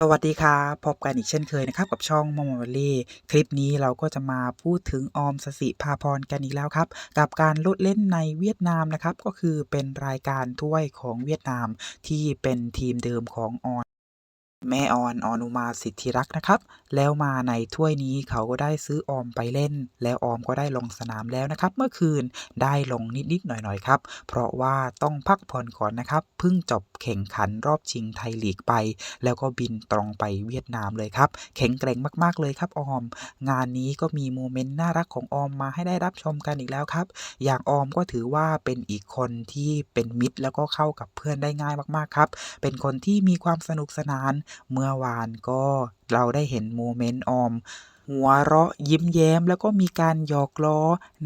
สวัสดีครับพบกันอีกเช่นเคยนะครับกับช่องมอมอลีคลิปนี้เราก็จะมาพูดถึงออมสสิภาพรกันอีกแล้วครับ กับการลดเล่นในเวียดนามนะครับ ก็คือเป็นรายการถ้วยของเวียดนามที่เป็นทีมเดิมของออน แม่ออนออนุมาสิทธิรักษ์นะครับ แล้วมาในถ้วยนี้เขาก็ได้ซื้อออมไปเล่น แล้วออมก็ได้ลงสนามแล้วนะครับ เมื่อคืนได้ลงนิดๆหน่อยๆครับ เพราะว่าต้องพักผ่อนก่อนนะครับเพิ่งจบแข่งขันรอบชิงไทยลีกไป แล้วก็บินตรงไปเวียดนามเลยครับ แข็งแกร่งมากๆเลยครับออม งานนี้ก็มีโมเมนต์น่ารักของออมมาให้ได้รับชมกันอีกแล้วครับ อย่างออมก็ถือว่าเป็นอีกคนที่เป็นมิตร แล้วก็เข้ากับเพื่อนได้ง่ายมากๆครับ เป็นคนที่มีความสนุกสนานเมื่อวานก็เราได้เห็นโมเมนต์ออม หัวเราะยิ้มแย้ม แล้วก็มีการหยอกล้อ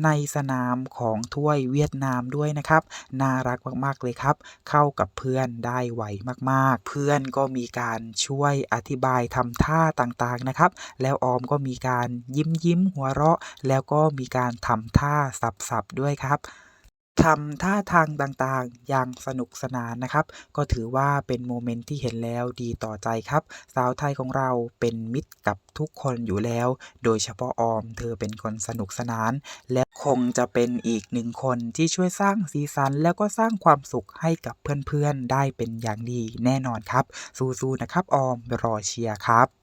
ในสนามของถ้วยเวียดนามด้วยนะครับ น่ารักมากๆเลยครับ เข้ากับเพื่อนได้ไวมากๆ เพื่อนก็มีการช่วยอธิบายทำท่าต่างๆนะครับ แล้วออมก็มีการยิ้มยิ้มหัวเราะ แล้วก็มีการทำท่าสับๆด้วยครับ ทำท่าทางต่างๆ อย่างสนุกสนานนะครับ ก็ถือว่าเป็นโมเมนต์ที่เห็นแล้วดีต่อใจครับ สาวไทยของเราเป็นมิตรกับทุกคนอยู่แล้ว โดยเฉพาะออม เธอเป็นคนสนุกสนาน และคงจะเป็นอีกหนึ่งคนที่ช่วยสร้างสีสัน แล้วก็สร้างความสุขให้กับเพื่อนๆ ได้เป็นอย่างดีแน่นอนครับ สู้ๆนะครับออมรอเชียร์ครับ